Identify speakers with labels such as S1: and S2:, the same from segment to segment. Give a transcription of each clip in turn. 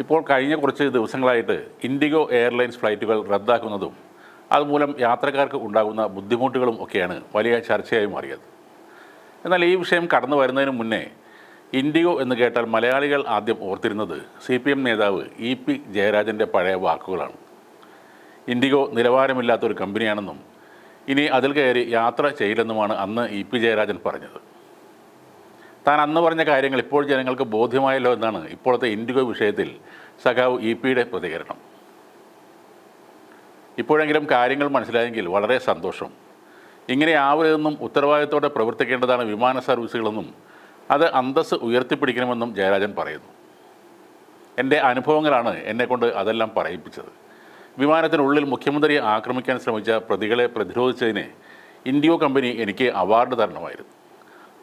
S1: ഇപ്പോൾ കഴിഞ്ഞ കുറച്ച് ദിവസങ്ങളായിട്ട് ഇൻഡിഗോ എയർലൈൻസ് ഫ്ലൈറ്റുകൾ റദ്ദാക്കുന്നതും അതുമൂലം യാത്രക്കാർക്ക് ഉണ്ടാകുന്ന ബുദ്ധിമുട്ടുകളും ഒക്കെയാണ് വലിയ ചർച്ചയായി മാറിയത്. എന്നാൽ ഈ വിഷയം കടന്നു വരുന്നതിന് മുന്നേ ഇൻഡിഗോ എന്ന് കേട്ടാൽ മലയാളികൾ ആദ്യം ഓർത്തിരുന്നത് സി പി എം നേതാവ് ഇ പി ജയരാജന്റെ പഴയ വാക്കുകളാണ്. ഇൻഡിഗോ നിലവാരമില്ലാത്തൊരു കമ്പനിയാണെന്നും ഇനി അതിൽ കയറി യാത്ര ചെയ്യില്ലെന്നുമാണ് അന്ന് ഇ പി ജയരാജൻ പറഞ്ഞത്. താൻ അന്ന് പറഞ്ഞ കാര്യങ്ങൾ ഇപ്പോൾ ജനങ്ങൾക്ക് ബോധ്യമായല്ലോ എന്നാണ് ഇപ്പോഴത്തെ ഇൻഡിഗോ വിഷയത്തിൽ സഖാവ് ഇ പിയുടെ പ്രതികരണം. ഇപ്പോഴെങ്കിലും കാര്യങ്ങൾ മനസ്സിലായെങ്കിൽ വളരെ സന്തോഷം. ഇങ്ങനെ ആവരുതെന്നും ഉത്തരവാദിത്തോടെ പ്രവർത്തിക്കേണ്ടതാണ് വിമാന സർവീസുകളെന്നും അത് അന്തസ് ഉയർത്തിപ്പിടിക്കണമെന്നും ജയരാജൻ പറയുന്നു. എന്റെ അനുഭവങ്ങളാണ് എന്നെക്കൊണ്ട് അതെല്ലാം പറയിപ്പിച്ചത്. വിമാനത്തിനുള്ളിൽ മുഖ്യമന്ത്രിയെ ആക്രമിക്കാൻ ശ്രമിച്ച പ്രതികളെ പ്രതിരോധിച്ചതിന് ഇൻഡിയോ കമ്പനി എനിക്ക് അവാർഡ് തരണമായിരുന്നു.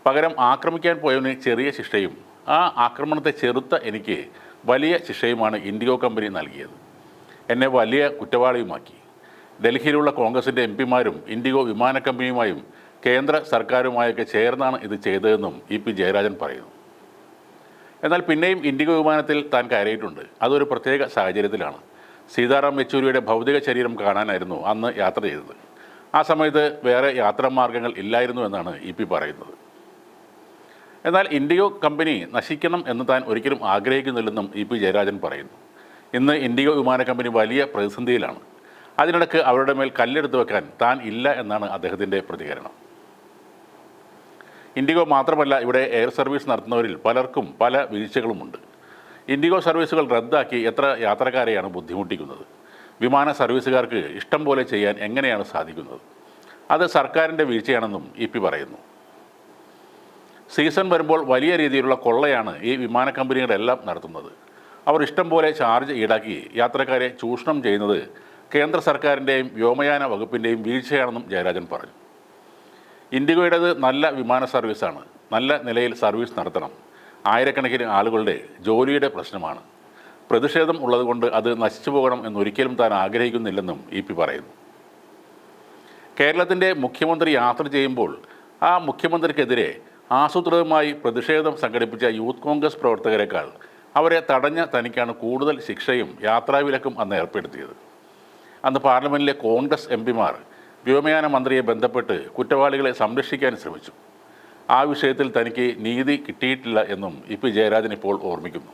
S1: പകരം ആക്രമിക്കാൻ പോയവന് ചെറിയ ശിക്ഷയും ആ ആക്രമണത്തെ ചെറുത്ത എനിക്ക് വലിയ ശിക്ഷയുമാണ് ഇൻഡിഗോ കമ്പനി നൽകിയത്. എന്നെ വലിയ കുറ്റവാളിയുമാക്കി. ഡൽഹിയിലുള്ള കോൺഗ്രസിന്റെ എം പിമാരും ഇൻഡിഗോ വിമാന കമ്പനിയുമായും കേന്ദ്ര സർക്കാരുമായൊക്കെ ചേർന്നാണ് ഇത് ചെയ്തതെന്നും ഇ പി ജയരാജൻ പറയുന്നു. എന്നാൽ പിന്നെയും ഇൻഡിഗോ വിമാനത്തിൽ താൻ കയറിയിട്ടുണ്ട്. അതൊരു പ്രത്യേക സാഹചര്യത്തിലാണ്. സീതാറാം യെച്ചൂരിയുടെ ഭൗതിക ശരീരം കാണാനായിരുന്നു അന്ന് യാത്ര ചെയ്തത്. ആ സമയത്ത് വേറെ യാത്രാമാർഗങ്ങൾ ഇല്ലായിരുന്നു എന്നാണ് ഇ പി പറയുന്നത്. എന്നാൽ ഇൻഡിഗോ കമ്പനി നശിക്കണം എന്ന് താൻ ഒരിക്കലും ആഗ്രഹിക്കുന്നില്ലെന്നും ഇ പി ജയരാജൻ പറയുന്നു. ഇന്ന് ഇൻഡിഗോ വിമാന കമ്പനി വലിയ പ്രതിസന്ധിയിലാണ്. അതിനിടക്ക് അവരുടെ മേൽ കല്ലെടുത്ത് വെക്കാൻ താൻ ഇല്ല എന്നാണ് അദ്ദേഹത്തിന്റെ പ്രതികരണം. ഇൻഡിഗോ മാത്രമല്ല ഇവിടെ എയർ സർവീസ് നടത്തുന്നവരിൽ പലർക്കും പല വീഴ്ചകളുമുണ്ട്. ഇൻഡിഗോ സർവീസുകൾ റദ്ദാക്കി എത്ര യാത്രക്കാരെയാണ് ബുദ്ധിമുട്ടിക്കുന്നത്? വിമാന സർവീസുകാർക്ക് ഇഷ്ടം പോലെ ചെയ്യാൻ എങ്ങനെയാണ് സാധിക്കുന്നത്? അത് സർക്കാരിന്റെ വീഴ്ചയാണെന്നും ഇ പി പറയുന്നു. സീസൺ വരുമ്പോൾ വലിയ രീതിയിലുള്ള കൊള്ളയാണ് ഈ വിമാന കമ്പനികളെല്ലാം നടത്തുന്നത്. അവർ ഇഷ്ടം പോലെ ചാർജ് ഈടാക്കി യാത്രക്കാരെ ചൂഷണം ചെയ്യുന്നത് കേന്ദ്ര സർക്കാരിന്റെയും വ്യോമയാന വകുപ്പിന്റെയും വീഴ്ചയാണെന്നും ജയരാജൻ പറഞ്ഞു. ഇൻഡിഗോയുടേത് നല്ല വിമാന സർവീസാണ്. നല്ല നിലയിൽ സർവീസ് നടത്തണം. ആയിരക്കണക്കിന് ആളുകളുടെ ജോലിയുടെ പ്രശ്നമാണ്. പ്രതിഷേധം ഉള്ളതുകൊണ്ട് അത് നശിച്ചു പോകണം എന്നൊരിക്കലും താൻ ആഗ്രഹിക്കുന്നില്ലെന്നും ഇ പി പറയുന്നു. കേരളത്തിന്റെ മുഖ്യമന്ത്രി യാത്ര ചെയ്യുമ്പോൾ ആ മുഖ്യമന്ത്രിക്കെതിരെ ആസൂത്രിതമായി പ്രതിഷേധം സംഘടിപ്പിച്ച യൂത്ത് കോൺഗ്രസ് പ്രവർത്തകരെക്കാൾ അവരെ തടഞ്ഞ തനിക്കാണ് കൂടുതൽ ശിക്ഷയും യാത്രാവിലക്കും അന്ന് ഏർപ്പെടുത്തിയത്. അന്ന് പാർലമെന്റിലെ കോൺഗ്രസ് എം പിമാർ വ്യോമയാന മന്ത്രിയെ ബന്ധപ്പെട്ട് കുറ്റവാളികളെ സംരക്ഷിക്കാൻ ശ്രമിച്ചു. ആ വിഷയത്തിൽ തനിക്ക് നീതി കിട്ടിയിട്ടില്ല എന്നും ഇ പി ജയരാജൻ ഇപ്പോൾ ഓർമ്മിക്കുന്നു.